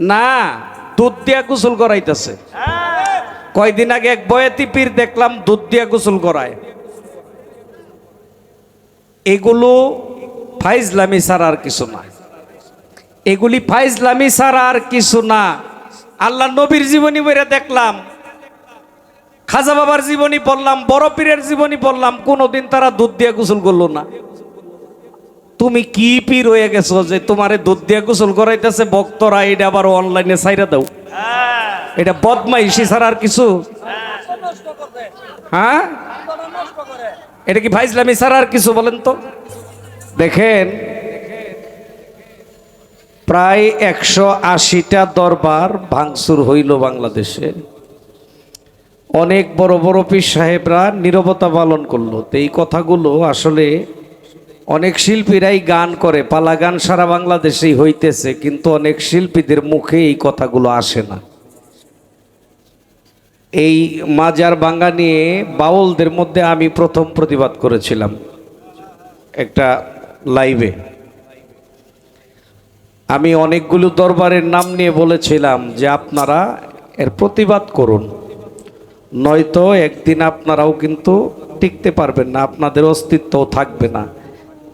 না, দুধ দিয়া গোসল করাইতেছে। কয়দিন আগে এক বয়াতি পীর দেখলাম দুধ দিয়া গোসল করায়। এগুলো ফাইজলামি ছাড়া আর কিছু না। এগুলি ফাইজলামি ছাড়া আর কিছু না। আল্লাহ নবীর জীবনী বইরে দেখলাম। খাজা বাবার জীবনী বললাম বড় পীরের জীবনী বললাম কোনোদিন তারা দুধ দিয়ে গোসল করল না। তুমি কি পি রয়ে গেছো যে তোমারে দুধ দিয়ে গোসল করাইতেছে? ভক্তরা এটা আবার অনলাইনে ছাইরা দাও। এটা বদমাইশি ছাড়া আর কিছু? হ্যাঁ? এটা কি ভাইজলামি ছাড়া আর কিছু বলেন তো? দেখেন, প্রায় একশো আশিটা দরবার ভাঙচুর হইল বাংলাদেশে। অনেক বড় বড় পীর সাহেবরা নীরবতা পালন করল। তো এই কথাগুলো আসলে অনেক শিল্পীরাই গান করে, পালা গান সারা বাংলাদেশেই হইতেছে, কিন্তু অনেক শিল্পীদের মুখে এই কথাগুলো আসে না। এই মাজার বাঙ্গা নিয়ে বাউলদের মধ্যে আমি প্রথম প্রতিবাদ করেছিলাম একটা লাইভে। আমি অনেকগুলো দরবারের নাম নিয়ে বলেছিলাম যে আপনারা এর প্রতিবাদ করুন, নয়তো একদিন আপনারাও কিন্তু টিকতে পারবেন না, আপনাদের অস্তিত্বও থাকবে না।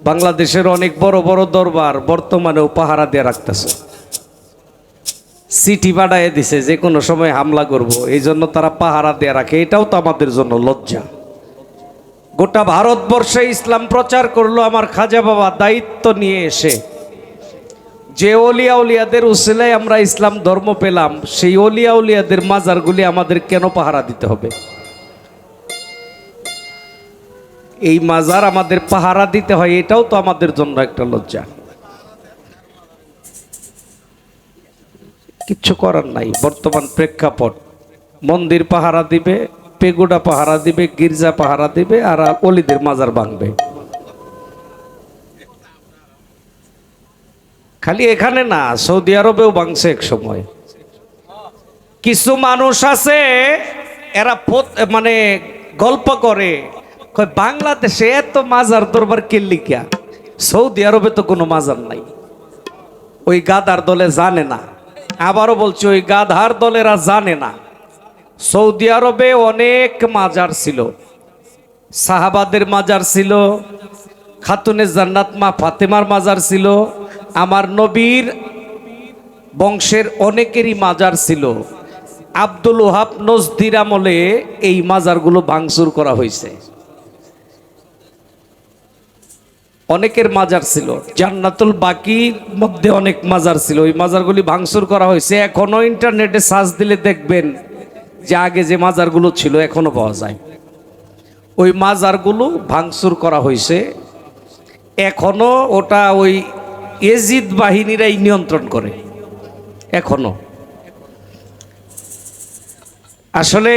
বাংলাদেশের অনেক বড় বড় দরবার বর্তমানেও পাহারা দিয়ে রাখতেছে। সিটি বাড়ায় দিছে, যে কোনো সময় হামলা করব, এই জন্য তারা পাহারা দিয়ে রাখে। এটাও তো আমাদের জন্য লজ্জা। গোটা ভারতবর্ষে ইসলাম প্রচার করল আমার খাজা বাবা দায়িত্ব নিয়ে এসে। যে অলিয়া উলিয়াদের উসিলায় আমরা ইসলাম ধর্ম পেলাম, সেই অলিয়া উলিয়াদের মাজারগুলি আমাদের কেন পাহারা দিতে হবে? এই মাজার আমাদের পাহারা দিতে হয়, এটাও তো আমাদের জন্য একটা লজ্জা। কিচ্ছু করার নাই, বর্তমান প্রেক্ষাপট। মন্দির পাহারা দিবে, পেগুডা পাহারা দিবে, গির্জা পাহারা দিবে, আর অলিদের মাজার ভাঙবে। খালি এখানে না, সৌদি আরবেও ভাঙছে এক সময়। কিছু মানুষ আছে, এরা মানে গল্প করে কয়, বাংলাদেশে এত মাজার দরবার কিল্লিকিয়া সৌদি আরবে তো কোনো মাজার নাই। ওই গাদার দলে জানে না। আবারও বলছি ওই গাধার দলেরা জানে না। সৌদি আরবে অনেক মাজার ছিল। সাহাবাদের মাজার ছিল। খাতুনে জান্নাত মা ফাতেমার মাজার ছিল। আমার নবীর বংশের অনেকেরই মাজার ছিল। আব্দুল ওহাব নজদির আমলে এই মাজারগুলো ভাঙচুর করা হয়েছে। অনেকের মাজার ছিল। জান্নাতুল বাকির মধ্যে অনেক মাজার ছিল। ওই মাজারগুলি ভাঙচুর করা হয়েছে। এখনও ইন্টারনেটে সার্চ দিলে দেখবেন যে আগে যে মাজারগুলো ছিল এখনও পাওয়া যায়। ওই মাজারগুলো ভাঙচুর করা হয়েছে। এখনও ওটা ওই এজিদ বাহিনীরাই নিয়ন্ত্রণ করে। এখনও আসলে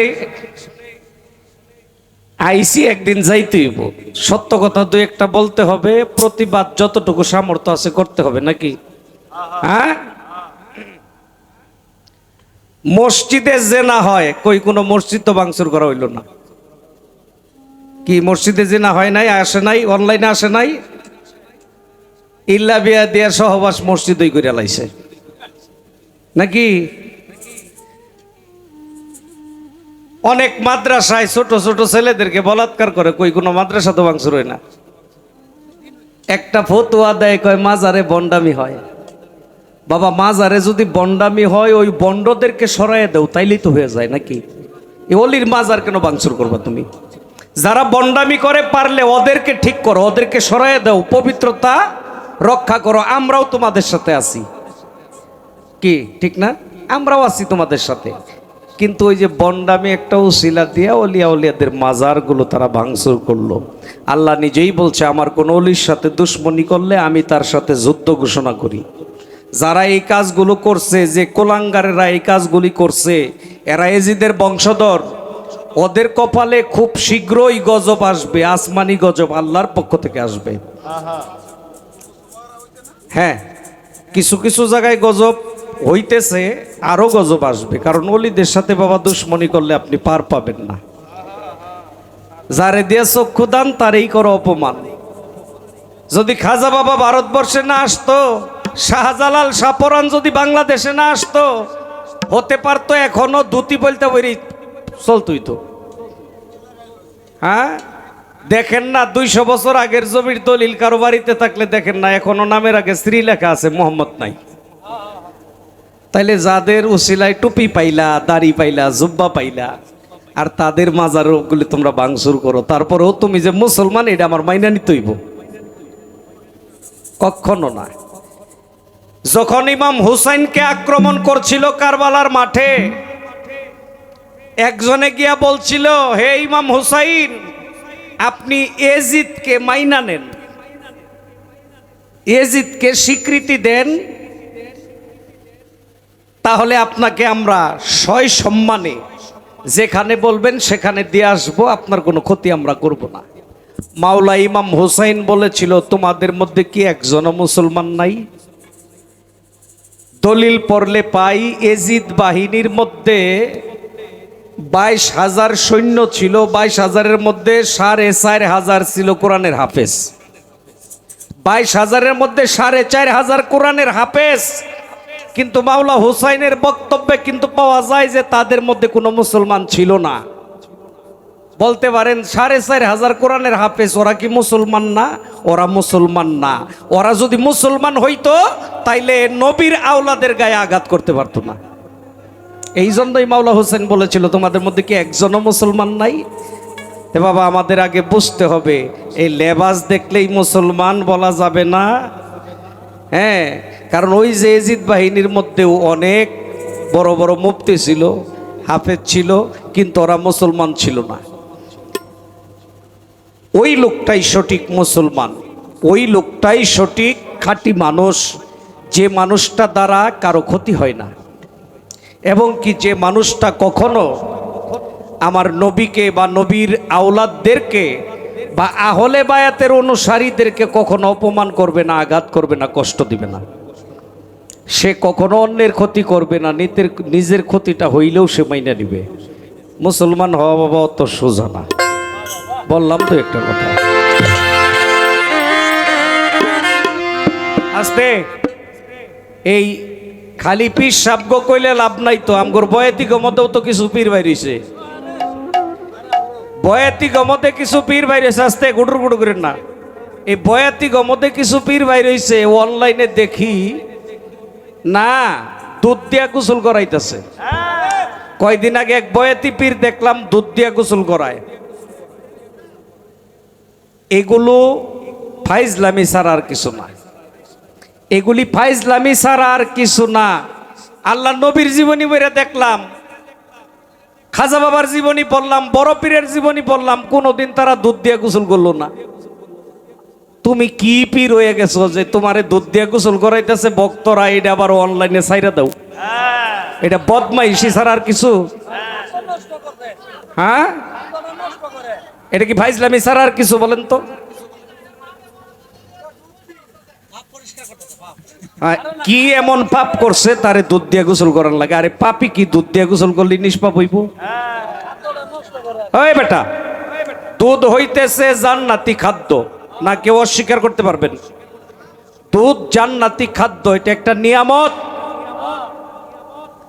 আইসি একদিন যাইতে হইব। সত্য কথা দুই একটা বলতে হবে, প্রতিবাদ যতটুকু সামর্থ্য আছে করতে হবে নাকি? হ্যাঁ? মসজিদে জেনা হয়, কই কোনো মসজিদ তো ভাঙচুর করা হইল না। কি, মসজিদে জেনা হয় নাই, আসে নাই অনলাইনে আসে নাই? ইল্লা বিয়া দিয়া সহবাস মসজিদই করে লাইছে। নাকি? অনেক মাদ্রাসায় ছোট ছোট ছেলেদেরকে বলাৎকার করে, কই, কোনো মাদ্রাসা তো ভাঙচুর হয় না? একটা ফতুয়া দেয়, কয়, মাজারে বন্ডামি হয়। বাবা, মাজারে যদি বন্ডামি হয়, ওই বন্ডদেরকে সরাইয়ে দেও তাইলেই তো হয়ে যায় নাকি? অলির মাজার কেন ভাঙচুর করবা তুমি? যারা বন্ডামি করে, পারলে ওদেরকে ঠিক করো, ওদেরকে সরাইয়ে দাও, পবিত্রতা রক্ষা করো, আমরাও তোমাদের সাথে আছি। কি, ঠিক না? আমরাও আছি তোমাদের সাথে। কিন্তু ওই যে বন্ডামি একটা উসিলা দিয়া অলিয়া অলিয়াদের মাজারগুলো তারা ভাঙচুর করল। আল্লাহ নিজেই বলছে আমার কোন অলির সাথে দুশ্মনী করলে আমি তার সাথে যুদ্ধ ঘোষণা করি। যারা এই কাজগুলো করছে যে কোলাঙ্গারেরা এই কাজগুলি করছে এরা এজিদের বংশধর। ওদের কপালে খুব শীঘ্রই গজব আসবে আসমানি গজব আল্লাহর পক্ষ থেকে আসবে। হ্যাঁ কিছু কিছু জায়গায় গজব হইতেছে, আরও গজব আসবে। কারণ অলিদের সাথে বাবা দুশ্মনী করলে আপনি পার পাবেন না। যারে দিয়ে চক্ষু দান, তারই করো অপমান। যদি খাজা বাবা ভারতবর্ষে না আসতো, শাহজালাল সাপরান যদি বাংলাদেশে না আসতো, হতে পারতো এখনও ধুতি বলতে বলি চলতুই তো হ্যাঁ? দেখেন না, দুইশো বছর আগের জমির দলিল কারও বাড়িতে থাকলে দেখেন না, এখনও নামের আগে স্ত্রী লেখা আছে, মোহাম্মদ নাই। তাইলে যাদের উসিলায় টুপি পাইলা, দাড়ি পাইলা, জুব্বা পাইলা, আর তাদের মাজার গুলি তোমরা বাংসুর করো, তারপরেও তুমি যে মুসলমান, এটা আমার মাইনা নিতেইব কখনো না। যখন ইমাম হুসাইনকে আক্রমণ করছিল কারবালার মাঠে, একজনে গিয়া বলছিল, হে ইমাম হুসাইন, আপনি এজিদকে মাইনা নেন। এজিদকে স্বীকৃতি দেন তাহলে আপনাকে আমরা সয় সম্মানে যেখানে বলবেন সেখানে দিয়ে আসব, আপনার কোনো ক্ষতি আমরা করব না। মাওলা ইমাম হুসাইন বলেছিল, তোমাদের মধ্যে কি একজনও মুসলমান নাই? দলিল পড়লে পাই, এজিদ বাহিনীর মধ্যে বাইশ হাজার সৈন্য ছিল, বাইশ হাজারের মধ্যে সাড়ে চার হাজার ছিল কোরআনের হাফেজ। বাইশ হাজারের মধ্যে সাড়ে চার হাজার কোরআনের হাফেজ। কিন্তু মাওলা হুসাইনের বক্তব্যে কিন্তু পাওয়া যায় যে তাদের মধ্যে কোনো মুসলমান ছিল না। বলতে পারেন, সাড়ে চার হাজার কোরআনের হাফেজ, ওরা কি মুসলমান না? ওরা মুসলমান না। ওরা যদি মুসলমান হইতো, তাইলে নবীর আওলাদের গায়ে আঘাত করতে পারতো না। এই জন্যই মাওলা হোসেন বলেছিল, তোমাদের মধ্যে কি একজনও মুসলমান নাই? বাবা, আমাদের আগে বুঝতে হবে, এই লেবাস দেখলেই মুসলমান বলা যাবে না। হ্যাঁ কারণ ওই যে এজিদ বাহিনীর মধ্যেও অনেক বড় বড় মুফতি ছিল, হাফেজ ছিল, কিন্তু ওরা মুসলমান ছিল না। ওই লোকটাই সঠিক মুসলমান, ওই লোকটাই সঠিক খাঁটি মানুষ, যে মানুষটা দ্বারা কারও ক্ষতি হয় না। এবং কি যে মানুষটা কখনো আমার নবীকে বা নবীর আওলাদদেরকে বা আহলে বায়াতের অনুসারীদেরকে কখনো অপমান করবে না, আঘাত করবে না, কষ্ট দিবে না। সে কখনো অন্যের ক্ষতি করবে না, নিজের নিজের ক্ষতিটা হইলেও সে মাইনা নিবে। মুসলমান হওয়া বাবা অত সোজা না। বললাম তো একটা কথা। আস্তে। এই খালি পীর সাবগ কইলে লাভ নাই তো, আমগর বয়াতি গমতেও তো কিছু পীর বাইরেছে বয়াতি গমতে কিছু পীর বাইরেছে আস্তে গুডুর গুডু করেন না। এই বয়াতি গমতে কিছু পীর বাইরেছে অনলাইনে দেখি, না, দুধ দিয়া গোসল করাইতেছে। কয়দিন আগে এক বয়াতি পীর দেখলাম, দুধ দিয়া গোসল করায়। এগুলো ফাইজলামি ছাড়া আর কিছু না। এগুলি ফাইজলামি ছাড়া আর কিছু না। আল্লাহ নবীর জীবনী বইরা দেখলাম খাজা বাবার জীবনী পড়লাম, বড় পীরের জীবনী পড়লাম, কোনোদিন তারা দুধ দিয়ে গোসল করল না। তুমি কি পীর হয়ে গেছো যে তোমারে দুধ দিয়ে গোসল করাইতেছে? ভক্তরা এটা আবার অনলাইনে সাইরা দাও। এটা বদমাইশি ছাড়া আর কিছু? হ্যাঁ? এটা কি ভাইজলামি ছাড়া আর কিছু বলেন তো? কি এমন পাপ করছে, তারে দুধ দিয়ে গোসল করার লাগে। আরে পাপি কি দুধ দিয়ে গোসল করলে নিষ্পাপ হইব? ওই বেটা, দুধ হইতেছে জান্নাতি খাদ্য, না কেউ অস্বীকার করতে পারবেন। দুধ জান্নাতি খাদ্য, এটা একটা নিয়ামত।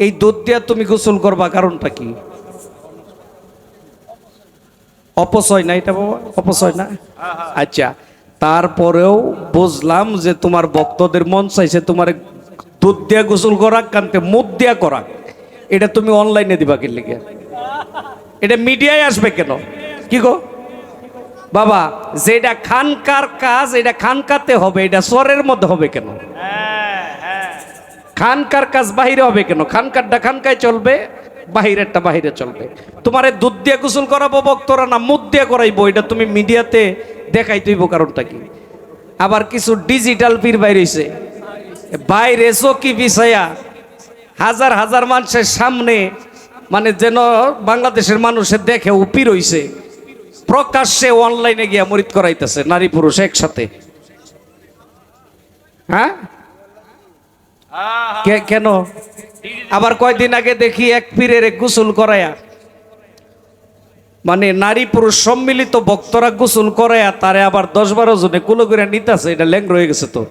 এই দুধ দিয়ে তুমি গোসল করবা, কারণটা কি? অপচয় না এটা বাবা? অপচয় না? আচ্ছা তারপরেও বুঝলাম যে তোমার ভক্তদের মন চাইছে তোমার দুধ দিয়া গোসল করাক কানতে মুখ দিয়া করাক। এটা তুমি অনলাইনে দিবা কি লিখে এটা মিডিয়ায় আসবে কেন? কি গো? বাবা, যেটা খানকার কাজ, এটা খানকাতে হবে, এটা স্বরের মধ্যে হবে কেন? খানকার কাজ বাহিরে হবে কেন? খানকারটা খানকায় চলবে, বাহিরেরটা বাহিরে চলবে। তোমার দুধ দিয়ে গোসল করাবো বক্তরা না মুখ দিয়ে করাইবো, এটা তুমি মিডিয়াতে দেখাই তুইব কারণটা কি? আবার কিছু ডিজিটাল পীর বাইরেছে বাইরে চকি বিছায়া হাজার হাজার মানুষের সামনে মানে যেন বাংলাদেশের মানুষের দেখে উপি রইছে প্রকাশ্যে অনলাইনে গিয়া মরিত করাইতেছে নারী পুরুষ একসাথে। হ্যাঁ? কেন? আবার কয়দিন আগে দেখি এক পীরের গোসল করায়া মানে নারী পুরুষ সম্মিলিত ভক্তরা গোসল করায়া তারে আবার দশ বারো জনে কুলো করে নিতেছে, এটা ল্যাং রয়ে গেছে তো।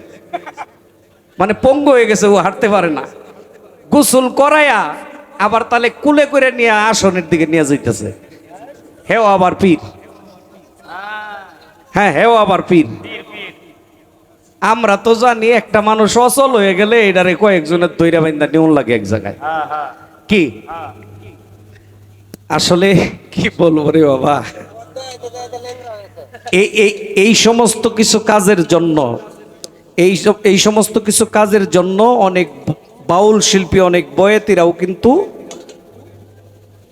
মানে পঙ্গু হয়ে গেছে, ও হাঁটতে পারে না। গোসল করাইয়া আবার তাহলে কুলে করে নিয়ে আসনের দিকে নিয়ে যাইতেছে। হেও আবার পীর। হ্যাঁ হেও আবার পীর। আমরা তো জানি একটা মানুষ অচল হয়ে গেলে এটারে কয়েকজনের দৈরা বাইন্দা নিউন লাগে এক জায়গায়। কি? আসলে কি বলব রে বাবা? এই এই সমস্ত কিছু কাজের জন্য, এই এই সমস্ত কিছু কাজের জন্য অনেক বাউল শিল্পী, অনেক বয়েতিরাও কিন্তু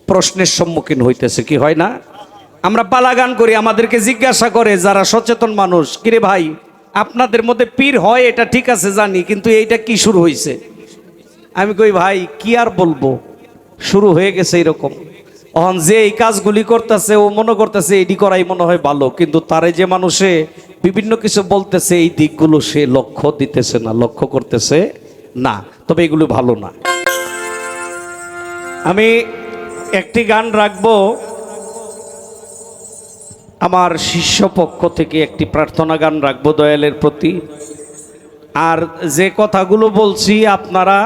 প্রশ্নের সম্মুখীন হইতেছে, কি হয় না? আমরা পালাগান করি, আমাদেরকে জিজ্ঞাসা করে যারা সচেতন মানুষ, কিরে ভাই, আপনাদের মধ্যে পীর হয়, এটা ঠিক আছে, জানি, কিন্তু এইটা কি শুরু হয়েছে আমি কই, ভাই, কি আর বলব? শুরু হয়ে গেছে এরকম। অহন যে এই কাজগুলি করতেছে, ও মনে করতেছে এটি করাই মনে হয় ভালো। কিন্তু তারে যে মানুষে বিভিন্ন কিছু বলতেছে, এই দিকগুলো সে লক্ষ্য দিতেছে না, লক্ষ্য করতেছে না। তবে এগুলো ভালো না। আমি একটি গান রাখব। আমার শিষ্য পক্ষ থেকে একটি প্রার্থনা গান রাখব দয়ালের প্রতি। আর যে কথাগুলো বলছি, আপনারা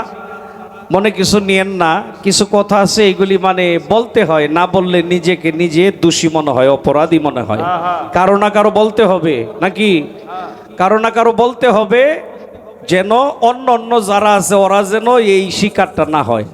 মনে কিছু নিয়েন না কিছু কথা আছে এগুলি মানে বলতে হয় না বললে নিজেকে নিজে দোষী মনে হয় অপরাধী মনে হয়। কারও না কারও বলতে হবে নাকি? কারও না কারও বলতে হবে যেন অন্য অন্য যারা আছে ওরা যেন এই শিকারটা না হয়।